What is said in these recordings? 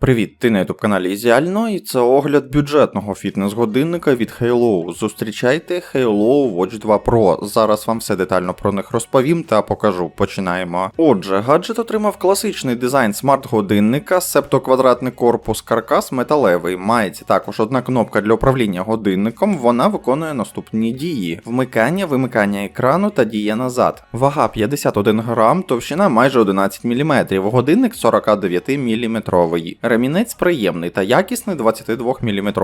Привіт, ти на youtube каналі Ізіально, і це огляд бюджетного фітнес-годинника від Halo. Зустрічайте Halo Watch 2 Pro. Зараз вам все детально про них розповім та покажу. Починаємо. Отже, гаджет отримав класичний дизайн смарт-годинника, септоквадратний корпус, каркас металевий. Мається також одна кнопка для управління годинником. Вона виконує наступні дії: вмикання, вимикання екрану та дія назад. Вага 51 грам, товщина майже 11 мм, годинник 49 мм. Ремінець приємний та якісний 22 мм.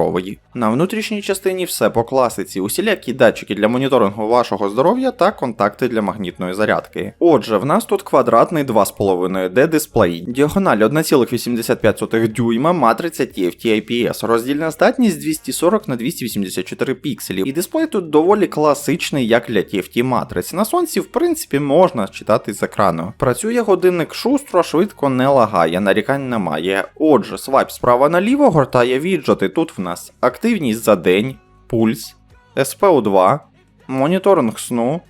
На внутрішній частині все по класиці, усілякі датчики для моніторингу вашого здоров'я та контакти для магнітної зарядки. Отже, в нас тут квадратний 2,5D дисплей, діагональ 1,85 дюйма, матриця TFT IPS, роздільна здатність 240 на 284 пікселі. І дисплей тут доволі класичний, як для TFT матриць. На сонці, в принципі, можна читати з екрану. Працює годинник шустро, швидко не лагає, нарікань немає. Отже, свайп справа наліво гортає віджати. Тут в нас активність за день, пульс, СПО2, моніторинг сну,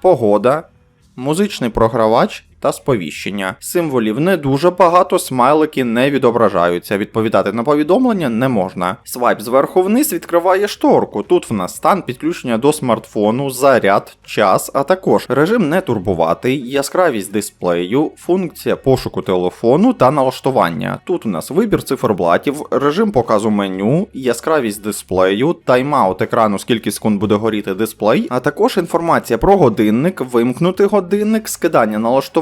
погода, музичний програвач та сповіщення. Символів не дуже багато, смайлики не відображаються. Відповідати на повідомлення не можна. Свайп зверху вниз відкриває шторку. Тут в нас стан підключення до смартфону, заряд, час, а також режим не турбувати, яскравість дисплею, функція пошуку телефону та налаштування. Тут у нас вибір циферблатів, режим показу меню, яскравість дисплею, тайм-аут екрану, скільки секунд буде горіти дисплей, а також інформація про годинник, вимкнути годинник, скидання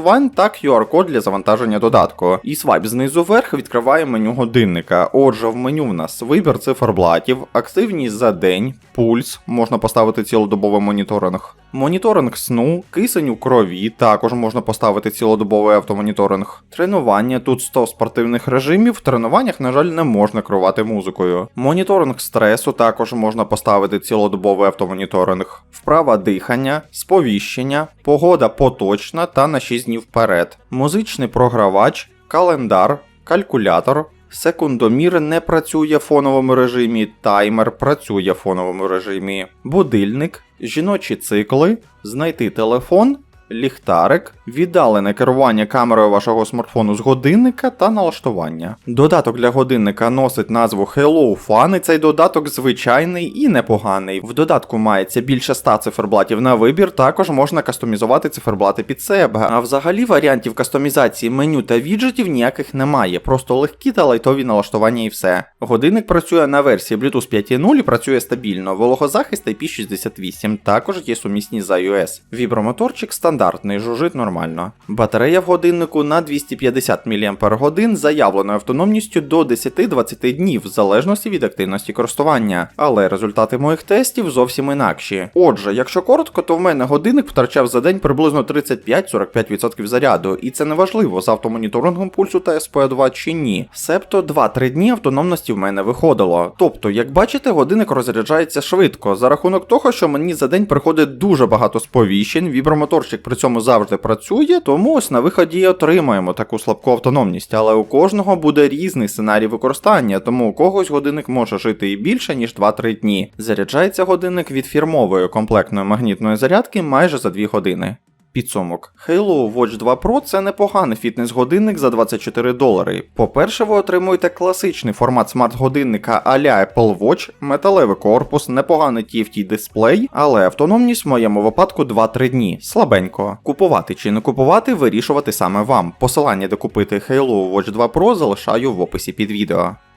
налаштувань та QR-код для завантаження додатку. І свайп знизу вверх відкриває меню годинника. Отже, в меню в нас вибір циферблатів, активність за день, пульс, можна поставити цілодобовий моніторинг. Моніторинг сну, кисень у крові, також можна поставити цілодобовий автомоніторинг. Тренування тут 100 спортивних режимів, в тренуваннях, на жаль, не можна керувати музикою. Моніторинг стресу також можна поставити цілодобовий автомоніторинг. Вправа дихання, сповіщення, погода поточна та на 6 днів вперед. Музичний програвач, календар, калькулятор. Секундомір не працює в фоновому режимі, таймер працює в фоновому режимі, будильник, жіночі цикли, знайти телефон, ліхтарик, віддалене керування камерою вашого смартфону з годинника та налаштування. Додаток для годинника носить назву Hello Fun, і цей додаток звичайний і непоганий. В додатку мається більше 100 циферблатів на вибір, також можна кастомізувати циферблати під себе. А взагалі варіантів кастомізації меню та віджитів ніяких немає, просто легкі та лайтові налаштування і все. Годинник працює на версії Bluetooth 5.0 і працює стабільно, вологозахист IP68, також є сумісні з iOS. Вібромоторчик стандартний, жужить нормально. Батарея в годиннику на 250 мАч заявленою автономністю до 10-20 днів, в залежності від активності користування. Але результати моїх тестів зовсім інакші. Отже, якщо коротко, то в мене годинник втрачав за день приблизно 35-45% заряду, і це не важливо з автомоніторингом пульсу та SPO2 чи ні. Себто 2-3 дні автономності в мене виходило. Тобто, як бачите, годинник розряджається швидко, за рахунок того, що мені за день приходить дуже багато сповіщень, вібромоторчик при цьому завжди працює, тому ось на виході отримаємо таку слабку автономність, але у кожного буде різний сценарій використання, тому у когось годинник може жити і більше, ніж 2-3 дні. Заряджається годинник від фірмової комплектної магнітної зарядки майже за 2 години. Підсумок. Halo Watch 2 Pro це непоганий фітнес-годинник за 24 долари. По-перше, ви отримуєте класичний формат смарт-годинника а-ля Apple Watch, металевий корпус, непоганий TFT дисплей, але автономність в моєму випадку 2-3 дні. Слабенько. Купувати чи не купувати, вирішувати саме вам. Посилання де купити Halo Watch 2 Pro залишаю в описі під відео.